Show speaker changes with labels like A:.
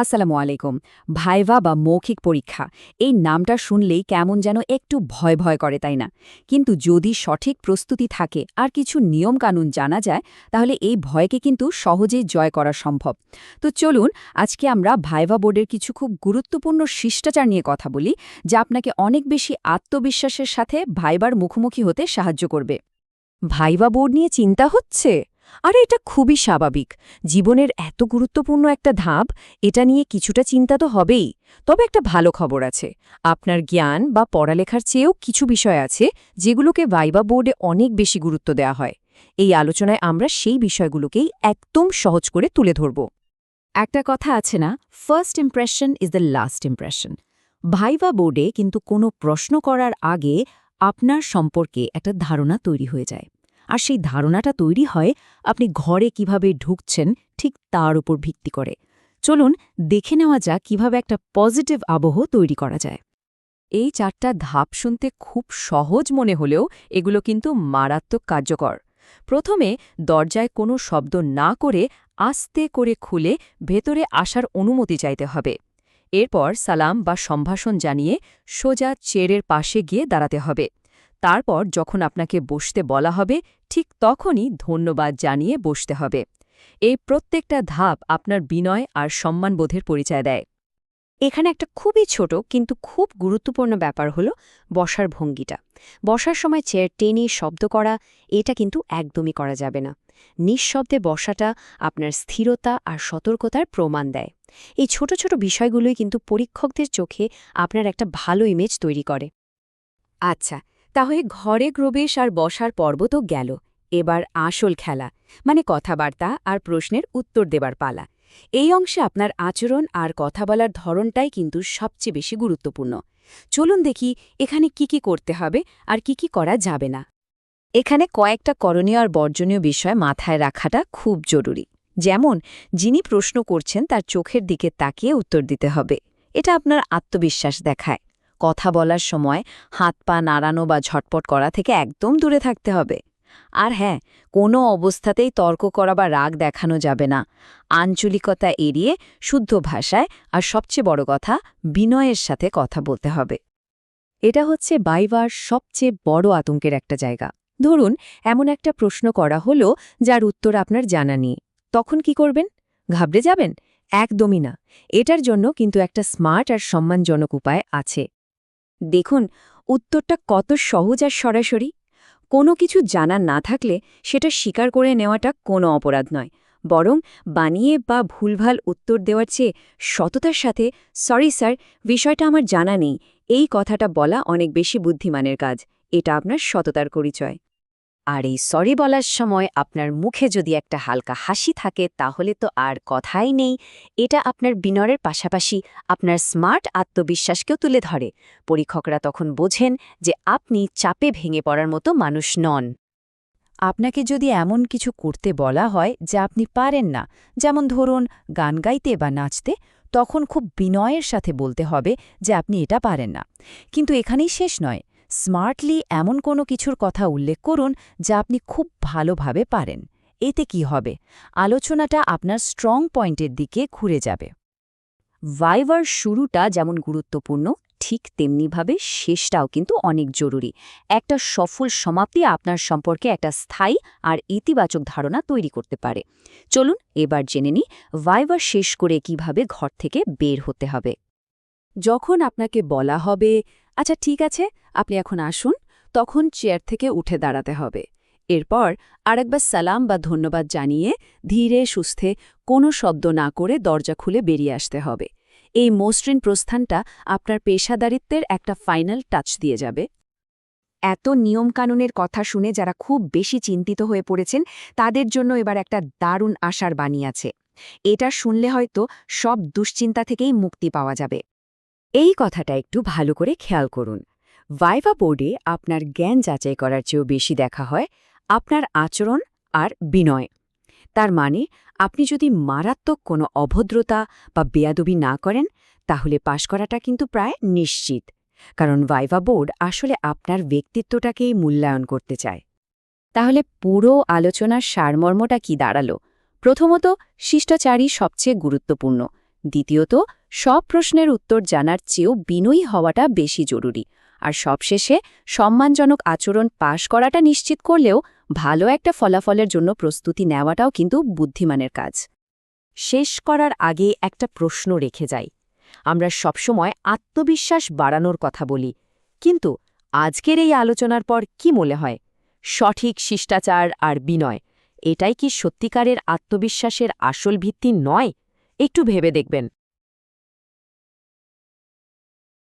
A: আসসালামু আলাইকুম। ভাইভা বা মৌখিক পরীক্ষা, এই নামটা শুনলেই কেমন যেন একটু ভয় ভয় করে, তাই না? কিন্তু যদি সঠিক প্রস্তুতি থাকে আর কিছু নিয়মকানুন জানা যায়, তাহলে এই ভয়কে কিন্তু সহজেই জয় করা সম্ভব। তো চলুন, আজকে আমরা ভাইভা বোর্ডের কিছু খুব গুরুত্বপূর্ণ শিষ্টাচার নিয়ে কথা বলি, যা আপনাকে অনেক বেশি আত্মবিশ্বাসের সাথে ভাইবার মুখোমুখি হতে সাহায্য করবে। ভাইবা বোর্ড নিয়ে চিন্তা হচ্ছে? আরে এটা খুবই স্বাভাবিক। জীবনের এত গুরুত্বপূর্ণ একটা ধাপ, এটা নিয়ে কিছুটা চিন্তা তো হবেই। তবে একটা ভালো খবর আছে। আপনার জ্ঞান বা পড়ালেখার চেয়েও কিছু বিষয় আছে যেগুলোকে ভাইবা বোর্ডে অনেক বেশি গুরুত্ব দেওয়া হয়। এই আলোচনায় আমরা সেই বিষয়গুলোকেই একদম সহজ করে তুলে ধরব। একটা কথা আছে না first impression is the last impression viva বোর্ডে কিন্তু কোনো প্রশ্ন করার আগে আপনার সম্পর্কে একটা ধারণা তৈরি হয়ে যায়। আর সেই ধারণাটা তৈরি হয় আপনি ঘরে কীভাবে ঢুকছেন ঠিক তার উপর ভিত্তি করে। চলুন দেখে নেওয়া যাক কীভাবে একটা পজিটিভ আবহ তৈরি করা যায়। এই চারটা ধাপ শুনতে খুব সহজ মনে হলেও এগুলো কিন্তু মারাত্মক কার্যকর। প্রথমে দরজায় কোনো শব্দ না করে আস্তে করে খুলে ভেতরে আসার অনুমতি চাইতে হবে। এরপর সালাম বা সম্ভাষণ জানিয়ে সোজা চেরের পাশে গিয়ে দাঁড়াতে হবে। তারপর যখন আপনাকে বসতে বলা হবে, ঠিক তখনই ধন্যবাদ জানিয়ে বসতে হবে। এই প্রত্যেকটা ধাপ আপনার বিনয় আর সম্মানবোধের পরিচয় দেয়। এখানে একটা খুবই ছোট কিন্তু খুব গুরুত্বপূর্ণ ব্যাপার হলো বসার ভঙ্গিটা। বসার সময় চেয়ার টেনে শব্দ করা, এটা কিন্তু একদমই করা যাবে না। নিঃশব্দে বসাটা আপনার স্থিরতা আর সতর্কতার প্রমাণ দেয়। এই ছোট ছোট বিষয়গুলোই কিন্তু পরীক্ষকদের চোখে আপনার একটা ভালো ইমেজ তৈরি করে। আচ্ছা তাহলে ঘরে প্রবেশ আর বসার পর্ব তো গেল। এবার আসল খেলা মানে কথাবার্তা আর প্রশ্নের উত্তর দেবার পালা। এই অংশে আপনার আচরণ আর কথা বলার ধরনটাই কিন্তু সবচেয়ে বেশি গুরুত্বপূর্ণ। চলুন দেখি এখানে কি কি করতে হবে আর কি কি করা যাবে না। এখানে কয়েকটা করণীয় আর বর্জনীয় বিষয় মাথায় রাখাটা খুব জরুরি। যেমন, যিনি প্রশ্ন করছেন তার চোখের দিকে তাকিয়ে উত্তর দিতে হবে। এটা আপনার আত্মবিশ্বাস দেখায়। কথা বলার সময় হাত পা নাড়ানো বা ঝটপট করা থেকে একদম দূরে থাকতে হবে। আর হ্যাঁ কোনো অবস্থাতেই তর্ক করা বা রাগ দেখানো যাবে না। আঞ্চলিকতা এড়িয়ে শুদ্ধ ভাষায় আর সবচেয়ে বড় কথা, বিনয়ের সাথে কথা বলতে হবে। এটা হচ্ছে বাইবার সবচেয়ে বড় আতঙ্কের একটা জায়গা। ধরুন, এমন একটা প্রশ্ন করা হলো যার উত্তর আপনার জানা নেই। তখন কি করবেন? ঘাবড়ে যাবেন? একদমই না। এটার জন্য কিন্তু একটা স্মার্ট আর সম্মানজনক উপায় আছে। দেখুন, উত্তরটা কত সহজ আর সরাসরি। কোনো কিছু জানা না থাকলে সেটা স্বীকার করে নেওয়াটা কোনো অপরাধ নয়। বরং বানিয়ে বা ভুলভাল উত্তর দেওয়ার চেয়ে সততার সাথে, সরি স্যার, বিষয়টা আমার জানা নেই। এই কথাটা বলা অনেক বেশি বুদ্ধিমানের কাজ। এটা আপনার সততার পরিচয়। আর এই সরি বলার সময় আপনার মুখে যদি একটা হালকা হাসি থাকে, তাহলে তো আর কথাই নেই। এটা আপনার বিনরের পাশাপাশি আপনার স্মার্ট আত্মবিশ্বাসকেও তুলে ধরে। পরীক্ষকরা তখন বোঝেন যে আপনি চাপে ভেঙে পড়ার মতো মানুষ নন। আপনাকে যদি এমন কিছু করতে বলা হয় যা আপনি পারেন না, যেমন ধরুন গান গাইতে বা নাচতে, তখন খুব বিনয়ের সাথে বলতে হবে যে আপনি এটা পারেন না। কিন্তু এখানেই শেষ নয়। স্মার্টলি এমন কোনো কিছুর কথা উল্লেখ করুন যা আপনি খুব ভালোভাবে পারেন। এতে কি হবে? আলোচনাটা আপনার স্ট্রং পয়েন্টের দিকে ঘুরে যাবে। ভাইভার শুরুটা যেমন গুরুত্বপূর্ণ, ঠিক তেমনিভাবে শেষটাও কিন্তু অনেক জরুরি। একটা সফল সমাপ্তি আপনার সম্পর্কে একটা স্থায়ী আর ইতিবাচক ধারণা তৈরি করতে পারে। চলুন এবার জেনে নিই ভাইভার শেষ করে কীভাবে ঘর থেকে বের হতে হবে। যখন আপনাকে বলা হবে আচ্ছা ঠিক আছে, আপনি এখন আসুন, তখন চেয়ার থেকে উঠে দাঁড়াতে হবে। এরপর আরেকবার সালাম বা ধন্যবাদ জানিয়ে ধীরে সুস্থে কোনো শব্দ না করে দরজা খুলে বেরিয়ে আসতে হবে। এই মসৃণ প্রস্থানটা আপনার পেশাদারিত্বের একটা ফাইনাল টাচ দিয়ে যাবে। এত নিয়মকানুনের কথা শুনে যারা খুব বেশি চিন্তিত হয়ে পড়েছেন, তাদের জন্য এবার একটা দারুণ আশার বাণী আছে। এটা শুনলে হয়তো সব দুশ্চিন্তা থেকেই মুক্তি পাওয়া যাবে। এই কথাটা একটু ভালো করে খেয়াল করুন। ভাইভা বোর্ডে আপনার জ্ঞান যাচাই করার চেয়েও বেশি দেখা হয় আপনার আচরণ আর বিনয়। তার মানে আপনি যদি মারাত্মক কোনো অভদ্রতা বা বেয়াদবি না করেন, তাহলে পাশ করাটা কিন্তু প্রায় নিশ্চিত, কারণ ভাইভা বোর্ড আসলে আপনার ব্যক্তিত্বটাকেই মূল্যায়ন করতে চায়। তাহলে পুরো আলোচনার সারমর্মটা কি দাঁড়াল? প্রথমত, শিষ্টাচারই সবচেয়ে গুরুত্বপূর্ণ। দ্বিতীয়ত, সব প্রশ্নের উত্তর জানার চেয়েও বিনয়ী হওয়াটা বেশি জরুরি। আর সবশেষে, সম্মানজনক আচরণ পাশ করাটা নিশ্চিত করলেও ভালো একটা ফলাফলের জন্য প্রস্তুতি নেওয়াটাও কিন্তু বুদ্ধিমানের কাজ। শেষ করার আগে একটা প্রশ্ন রেখে যাই। আমরা সবসময় আত্মবিশ্বাস বাড়ানোর কথা বলি, কিন্তু আজকের এই আলোচনার পর কি মনে হয়? সঠিক শিষ্টাচার আর বিনয়, এটাই কি সত্যিকারের আত্মবিশ্বাসের আসল ভিত্তি নয়? একটু ভেবে দেখবেন।